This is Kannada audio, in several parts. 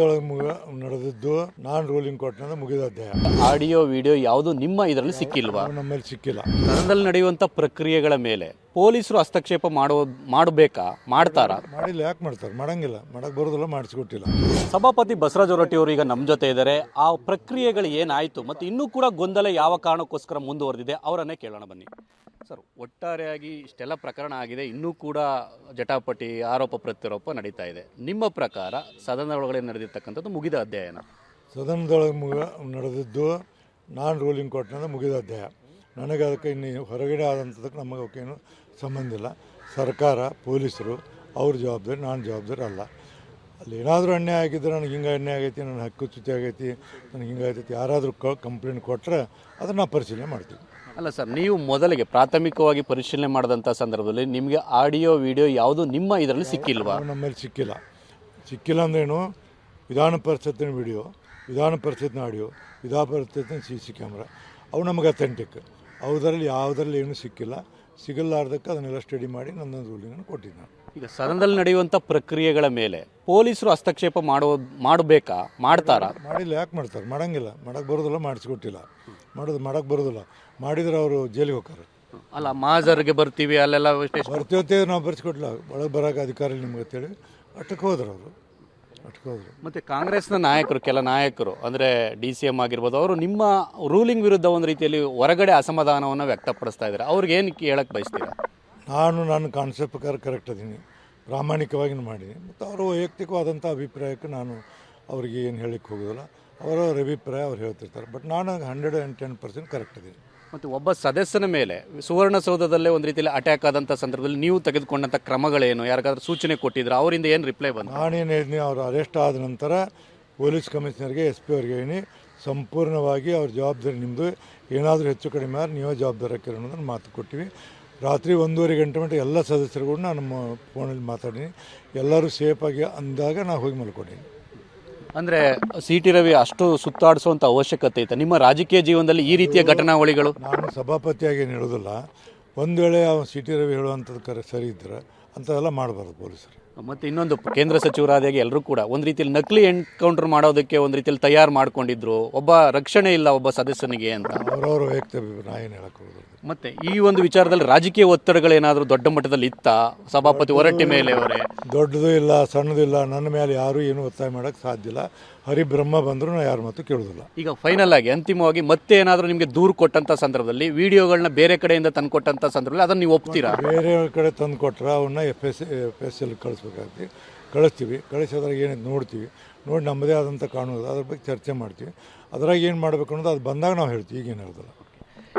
ಸದನದೊಳಗೆ ಮುಗ ನಡೆದಿದ್ದು ನಾನ್ ರೂಲಿಂಗ್ ಕೋರ್ಟ್ನಲ್ಲಿ ಮುಗಿದ ಅಧ್ಯಾಯ. ಆಡಿಯೋ ವಿಡಿಯೋ ಯಾವುದು ನಿಮ್ಮ ಇದರಲ್ಲಿ ಸಿಕ್ಕಿಲ್ವಾ? ನಮ್ಮಲ್ಲಿ ಸಿಕ್ಕಿಲ್ಲ. ಸದನದಲ್ಲಿ ನಡೆಯುವಂಥ ಪ್ರಕ್ರಿಯೆಗಳ ಮೇಲೆ ಪೊಲೀಸರು ಹಸ್ತಕ್ಷೇಪ ಮಾಡೋ ಮಾಡಬೇಕಾ? ಮಾಡ್ತಾರಾ? ಮಾಡಿಲ್ಲ ಯಾಕೆ ಮಾಡ್ತಾರೆ? ಮಾಡಂಗಿಲ್ಲ. ಮಾಡಕ್ಕೆ ಬರೋದಿಲ್ಲ ಮಾಡಿಸ್ಕೊಟ್ಟಿಲ್ಲ. ಸಭಾಪತಿ ಬಸವರಾಜ ಹೊರಟ್ಟಿ ಅವರು ಈಗ ನಮ್ಮ ಜೊತೆ ಇದ್ದಾರೆ ಆ ಪ್ರಕ್ರಿಯೆಗಳು ಏನಾಯಿತು? ಮತ್ತು ಇನ್ನೂ ಕೂಡ ಗೊಂದಲ ಯಾವ ಕಾರಣಕ್ಕೋಸ್ಕರ ಮುಂದುವರೆದಿದೆ? ಅವರನ್ನೇ ಕೇಳೋಣ ಬನ್ನಿ. ಸರ್, ಒಟ್ಟಾರೆಯಾಗಿ ಇಷ್ಟೆಲ್ಲ ಪ್ರಕರಣ ಆಗಿದೆ. ಇನ್ನೂ ಕೂಡ ಜಟಾಪಟಿ ಆರೋಪ ಪ್ರತ್ಯಾರೋಪ ನಡೀತಾ ಇದೆ. ನಿಮ್ಮ ಪ್ರಕಾರ ಸದನದ ಒಳಗಡೆ ನಡೆದಿರ್ತಕ್ಕಂಥದ್ದು ಮುಗಿದ ಅಧ್ಯಯನ? ಸದನದೊಳಗೆ ಮುಗ, ನಡೆದಿದ್ದು ನಾನು ರೂಲಿಂಗ್ ಕೊಟ್ಟನಂದ್ರೆ ಮುಗಿದ ಅಧ್ಯಾಯ. ನನಗೆ ಅದಕ್ಕೆ ಇನ್ನು ಹೊರಗಡೆ ಆದಂಥದಕ್ಕೆ ನಮಗೆ ಅವಕ್ಕೇನು ಸಂಬಂಧ ಇಲ್ಲ. ಸರ್ಕಾರ, ಪೊಲೀಸರು, ಅವ್ರ ಜವಾಬ್ದಾರಿ, ನಾನು ಜವಾಬ್ದಾರಿ ಅಲ್ಲ. ಅಲ್ಲಿ ಏನಾದರೂ ಅನ್ಯಾಯ ಆಗಿದ್ದರೆ ನನಗೆ ಹಿಂಗೆ ಅನ್ಯಾಯ ಆಗೈತಿ, ನನ್ನ ಹಕ್ಕು ಚ್ಯುತಿ ಆಗೈತಿ, ನನಗೆ ಹಿಂಗೆ ಆಗೈತಿ, ಯಾರಾದರೂ ಕಂಪ್ಲೇಂಟ್ ಕೊಟ್ಟರೆ ಅದನ್ನು ಪರಿಶೀಲನೆ ಮಾಡ್ತೀವಿ. ಅಲ್ಲ ಸರ್ ನೀವು ಮೊದಲಿಗೆ ಪ್ರಾಥಮಿಕವಾಗಿ ಪರಿಶೀಲನೆ ಮಾಡಿದಂಥ ಸಂದರ್ಭದಲ್ಲಿ ನಿಮಗೆ ಆಡಿಯೋ ವಿಡಿಯೋ ಯಾವುದು ನಿಮ್ಮ ಇದರಲ್ಲಿ ಸಿಕ್ಕಿಲ್ವಾ? ನಮ್ಮಲ್ಲಿ ಸಿಕ್ಕಿಲ್ಲ. ಸಿಕ್ಕಿಲ್ಲ ಅಂದ್ರೇನು? ವಿಧಾನ ಪರಿಷತ್ತಿನ ವಿಡಿಯೋ ವಿಧಾನ ಪರಿಷತ್ತಿನ ಆಡಿಯೋ ವಿಧಾನ ಪರಿಷತ್ತಿನ ಸಿ ಸಿ ಕ್ಯಾಮ್ರಾ. ಅವು ನಮಗೆ ಅಥೆಂಟಿಕ್ ಅವುದರಲ್ಲಿ ಯಾವುದರಲ್ಲಿ ಏನೂ ಸಿಕ್ಕಿಲ್ಲ ಸಿಗಲ್ಲಾರ್ದಕ್ಕೆ ಅದನ್ನೆಲ್ಲ ಸ್ಟಡಿ ಮಾಡಿ ನನ್ನ ರೂಲಿಂಗನ್ನು ಕೊಟ್ಟಿದ್ದೆ ನಾನು. ಈಗ ಸದನದಲ್ಲಿ ನಡೆಯುವಂಥ ಪ್ರಕ್ರಿಯೆಗಳ ಮೇಲೆ ಪೊಲೀಸರು ಹಸ್ತಕ್ಷೇಪ ಮಾಡೋ ಮಾಡಬೇಕಾ? ಮಾಡ್ತಾರಾ? ಮಾಡಿಲ್ಲ ಯಾಕೆ ಮಾಡ್ತಾರೆ? ಮಾಡಂಗಿಲ್ಲ. ಮಾಡಕ್ಕೆ ಬರೋದಿಲ್ಲ ಮಾಡಿಸ್ಕೊಟ್ಟಿಲ್ಲ. ಮಾಡೋದು ಮಾಡಕ್ ಬರೋದಿಲ್ಲ. ಮಾಡಿದ್ರೆ ಅವರು ಜೈಲಿಗೆ ಹೋಗ್ತಾರೆ. ಅಲ್ಲ ಮಾಜರ್ಗೆ ಬರ್ತೀವಿ ಅಲ್ಲೆಲ್ಲ ಬರ್ತೀವಿ ನಾವು ಬರ್ಸಿಕೊಡ್ಲ ಒಳಗೆ ಬರೋಕೆ ಅಧಿಕಾರ ನಿಮ್ಗೆ ಅಂತೇಳಿ ಅಟ್ಟಕ್ಕೆ ಹೋದ್ರು ಅವರು. ಅಟ್ಟಕ್ಕೆ ಹೋದ್ರು. ಮತ್ತೆ ಕಾಂಗ್ರೆಸ್ನ ನಾಯಕರು ಕೆಲ ನಾಯಕರು ಅಂದ್ರೆ ಡಿ ಸಿ ಎಂ ಆಗಿರ್ಬೋದು ಅವರು ನಿಮ್ಮ ರೂಲಿಂಗ್ ವಿರುದ್ಧ ಒಂದು ರೀತಿಯಲ್ಲಿ ಹೊರಗಡೆ ಅಸಮಾಧಾನವನ್ನು ವ್ಯಕ್ತಪಡಿಸ್ತಾ ಇದ್ದಾರೆ. ಅವ್ರಿಗೆ ಏನು ಹೇಳಕ್ ಬಯಸ್ತೀರಾ? ನಾನು ನನ್ನ ಕಾನ್ಸೆಪ್ಟ್ ಪ್ರಕಾರ ಕರೆಕ್ಟ್ ಅದೀನಿ. ಪ್ರಾಮಾಣಿಕವಾಗಿ ಮಾಡೀನಿ ಮತ್ತು ಅವರು ವೈಯಕ್ತಿಕವಾದಂಥ ಅಭಿಪ್ರಾಯಕ್ಕೆ ನಾನು ಅವ್ರಿಗೆ ಏನು ಹೇಳಕ್ಕೆ ಹೋಗೋದಿಲ್ಲ. ಅವರವರ ಅಭಿಪ್ರಾಯ ಅವ್ರು ಹೇಳ್ತಿರ್ತಾರೆ. ಬಟ್ ನಾನು hundred and ten percent correct ಇದ್ದೀನಿ ಮತ್ತು ಒಬ್ಬ ಸದಸ್ಯನ ಮೇಲೆ ಸುವರ್ಣಸೌಧದಲ್ಲೇ ಒಂದು ರೀತಿಯಲ್ಲಿ ಅಟ್ಯಾಕ್ ಆದಂಥ ಸಂದರ್ಭದಲ್ಲಿ ನೀವು ತೆಗೆದುಕೊಂಡಂಥ ಕ್ರಮಗಳೇನು? ಯಾರಿಗಾದ್ರೂ ಸೂಚನೆ ಕೊಟ್ಟಿದ್ರು? ಅವರಿಂದ ಏನು ರಿಪ್ಲೈ ಬಂತು? ನಾನೇನು ಹೇಳಿದ್ನಿ ಅವರು ಅರೆಸ್ಟ್ ಆದ ನಂತರ ಪೊಲೀಸ್ ಕಮಿಷನರ್ಗೆ ಎಸ್ ಪಿ ಅವ್ರಿಗೆ ಹೇಳಿ ಸಂಪೂರ್ಣವಾಗಿ ಅವ್ರ ಜವಾಬ್ದಾರಿ ನಿಮ್ಮದು ಏನಾದರೂ ಹೆಚ್ಚು ಕಡಿಮೆ ಆದ್ರೆ ನೀವೇ ಜವಾಬ್ದಾರಿ ಹಾಕಿರೋ ಅನ್ನೋದನ್ನು ಮಾತು ಕೊಟ್ಟಿವಿ. ರಾತ್ರಿ ಒಂದೂವರೆ ಗಂಟೆ ಮಟ್ಟ ಎಲ್ಲ ಸದಸ್ಯರುಗಳನ್ನ ನಾನು ಫೋನಲ್ಲಿ ಮಾತಾಡೀನಿ. ಎಲ್ಲರೂ ಸೇಫಾಗಿ ಅಂದಾಗ ನಾನು ಹೋಗಿ ಮಲ್ಕೊಂಡೀನಿ. ಅಂದ್ರೆ ಸಿ ಟಿ ರವಿ ಅಷ್ಟು ಸುತ್ತಾಡಿಸುವಂತ ಅವಶ್ಯಕತೆ ಐತೆ ನಿಮ್ಮ ರಾಜಕೀಯ ಜೀವನದಲ್ಲಿ ಈ ರೀತಿಯ ಘಟನಾವಳಿಗಳು? ನಾನು ಸಭಾಪತಿಯಾಗಿ ಏನು ಹೇಳೋದಿಲ್ಲ ಒಂದು ವೇಳೆ ಸಿ ಟಿ ರವಿ ಹೇಳುವಂಥದ್ದು ಕರೆ ಸರಿ ಇದ್ದರೆ ಅಂಥವೆಲ್ಲ ಮಾಡಬಾರ್ದು ಪೊಲೀಸರು. ಮತ್ತೆ ಇನ್ನೊಂದು ಕೇಂದ್ರ ಸಚಿವರಾದಾಗೆ ಎಲ್ಲರೂ ಕೂಡ ಒಂದು ರೀತಿಯಲ್ಲಿ ನಕಲಿ ಎನ್ಕೌಂಟರ್ ಮಾಡೋದಕ್ಕೆ ಒಂದು ರೀತಿಯಲ್ಲಿ ತಯಾರು ಮಾಡ್ಕೊಂಡಿದ್ರು. ಒಬ್ಬ ರಕ್ಷಣೆ ಇಲ್ಲ ಒಬ್ಬ ಸದಸ್ಯನಿಗೆ ಅಂತ. ಅವರವರ ವ್ಯಕ್ತಿ ಏನು ಮತ್ತೆ ಈ ಒಂದು ವಿಚಾರದಲ್ಲಿ ರಾಜಕೀಯ ಒತ್ತಡಗಳೇನಾದರೂ ದೊಡ್ಡ ಮಟ್ಟದಲ್ಲಿ ಇತ್ತ? ಸಭಾಪತಿ ಹೊರಟ್ಟಿ ಮೇಲೆ ಅವರೇ ದೊಡ್ಡದು ಇಲ್ಲ ಸಣ್ಣದು ಇಲ್ಲ ನನ್ನ ಮೇಲೆ ಯಾರೂ ಏನು ಒತ್ತಾಯ ಮಾಡೋಕ್ಕೆ ಸಾಧ್ಯ ಇಲ್ಲ. ಹರಿಬ್ರಹ್ಮ ಬಂದರೂ ನಾನು ಯಾರ ಮಾತು ಕೇಳೋದಿಲ್ಲ. ಈಗ ಫೈನಲ್ ಆಗಿ ಅಂತಿಮವಾಗಿ ಮತ್ತೆ ಏನಾದರೂ ನಿಮಗೆ ದೂರು ಕೊಟ್ಟಂತ ಸಂದರ್ಭದಲ್ಲಿ ವಿಡಿಯೋಗಳನ್ನ ಬೇರೆ ಕಡೆಯಿಂದ ತಂದು ಕೊಟ್ಟಂತ ಸಂದರ್ಭದಲ್ಲಿ ಅದನ್ನ ನೀವು ಒಪ್ತೀರಾ? ಬೇರೆ ಕಡೆ ತಂದು ಕೊಟ್ರೆ ಅವನ್ನ F S F S L ಕಳಿಸ್ತೀವಿ. ಕಳಿಸೋದ್ರಾಗ ಏನಿದೆ ನೋಡ್ತೀವಿ. ನೋಡಿ ನಮ್ಮದೇ ಆದಂಥ ಕಾನೂನು. ಅದ್ರ ಬಗ್ಗೆ ಚರ್ಚೆ ಮಾಡ್ತೀವಿ. ಅದ್ರಾಗ ಏನು ಮಾಡಬೇಕು ಅನ್ನೋದು ಅದು ಬಂದಾಗ ನಾವು ಹೇಳ್ತೀವಿ. ಈಗೇನು ಹೇಳೋದಿಲ್ಲ.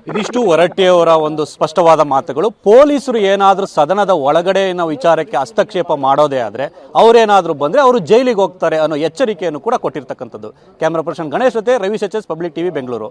ಇದಿಷ್ಟು ಹೊರಟ್ಟಿಯವರ ಒಂದು ಸ್ಪಷ್ಟವಾದ ಮಾತುಗಳು. ಪೊಲೀಸರು ಏನಾದರೂ ಸದನದ ಒಳಗಡೆ ನಾವು ವಿಚಾರಕ್ಕೆ ಹಸ್ತಕ್ಷೇಪ ಮಾಡೋದೇ ಆದರೆ ಅವರೇನಾದರೂ ಬಂದರೆ ಅವರು ಜೈಲಿಗೆ ಹೋಗ್ತಾರೆ ಅನ್ನೋ ಎಚ್ಚರಿಕೆಯನ್ನು ಕೂಡ ಕೊಟ್ಟಿರ್ತಕ್ಕಂಥದ್ದು. ಕ್ಯಾಮ್ರಾ ಪರ್ಸನ್ ಗಣೇಶ್ ಜೊತೆ Ravi H public TV, Bengaluru.